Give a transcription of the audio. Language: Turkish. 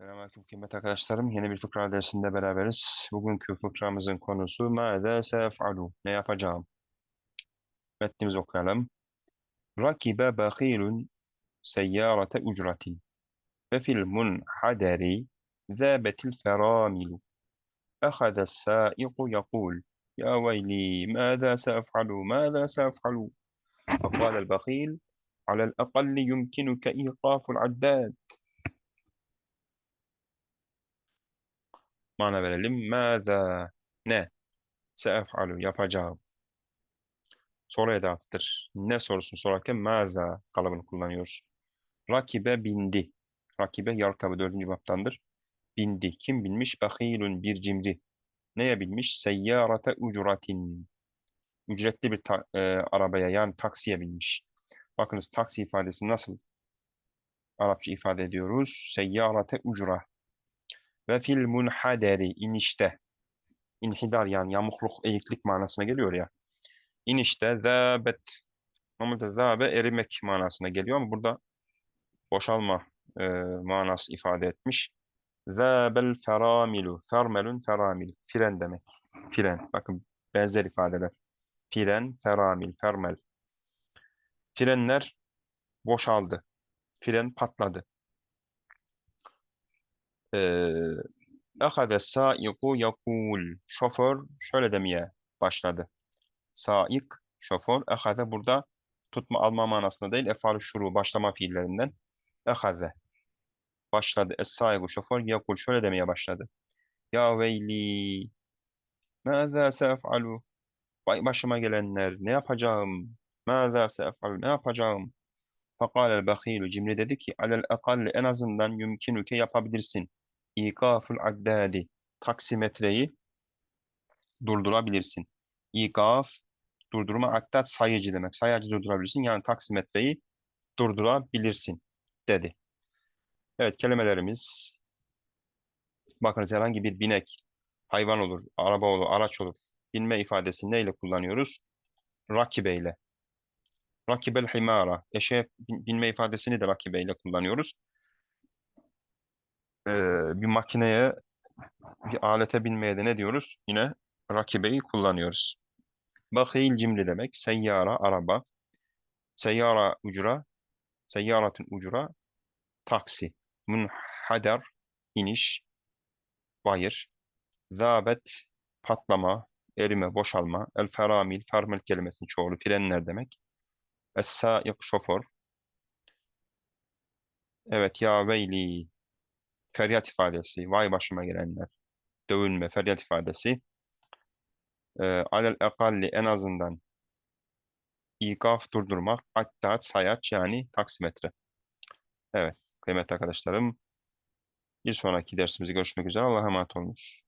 Selamünaleyküm kıymetli arkadaşlarım. Yeni bir fıkra dersinde beraberiz. Bugünkü fıkramızın konusu Mâzâ sef'alu? Ne yapacağım? Metnimizi okuyalım. Rakibe bakhilun seyyârete ucratin ve fil munhaderi zâbetil ferâmilu. أخذ السائق يقول يا ويلي ماذا سأفعل ماذا سأفعل فقال البخيل على الأقل يمكنك إيقاف العداد Mana verelim. Mâzâ ne? Seef'alu yapacağım. Soru edatıdır. Ne sorusunu sorarken mâzâ kalıbını kullanıyoruz. Rakibe bindi. Rakibe yarkabı dördüncü baptandır. Bindi. Kim binmiş? Bahilun bir cimri. Neye binmiş? Seyyarate ucratin. Ücretli bir e, arabaya yani taksiye binmiş. Bakınız taksi ifadesi nasıl Arapça ifade ediyoruz? Seyyarate ucra. Ve fil munhaderi inişte. İnhidar yani yamukluk, eğiklik manasına geliyor ya. İnişte zâbet. Normalde zâbe erimek manasına geliyor ama burada boşalma e, manası ifade etmiş. Zâbel ferâmilu. Fermelun feramil. Fren demek. Fren. Bakın benzer ifadeler. Fren, feramil, fermel. Frenler boşaldı. Fren patladı. Ehade saiku yakul. Şoför şöyle demeye başladı. Saik, şoför. Ehade burada tutma alma manasında değil, efal şuru başlama fiillerinden. Ehade. Başladı. Es-saiku şoför yakul şöyle demeye başladı. Ya veyli. Mâzâ seef'alu. Vay başıma gelenler. Ne yapacağım? Mâzâ seef'alu. Ne yapacağım? Fakâlel bakîlu. Cimri dedi ki alel ekalli en azından yumkinuke yapabilirsin. İkaful addadi. Taksimetreyi durdurabilirsin. İkaf durdurma addat sayıcı demek. Sayacı durdurabilirsin. Yani taksimetreyi durdurabilirsin dedi. Evet kelimelerimiz bakınız herhangi bir binek, hayvan olur, araba olur, araç olur. Binme ifadesini neyle kullanıyoruz? Rakibe ile. Rakibel himara. Eşeğe bin- binme ifadesini de rakibe ile kullanıyoruz. Ee, bir makineye, bir alete binmeye de ne diyoruz? Yine rakibeyi kullanıyoruz. Bakil cimri demek. Seyyara, araba. Seyyara ucra. Seyyaratın ucra. Taksi. Munhader, iniş. Bayır. Zabet, patlama, erime, boşalma. El feramil, fermel kelimesinin çoğulu frenler demek. Es-saik, şoför. Evet ya veyli, feryat ifadesi, vay başıma gelenler. Dövülme, feryat ifadesi. Ee, alel ekalli en azından ikaf durdurmak, attat, sayaç yani taksimetre. Evet, kıymetli arkadaşlarım. Bir sonraki dersimizde görüşmek üzere. Allah'a emanet olunuz.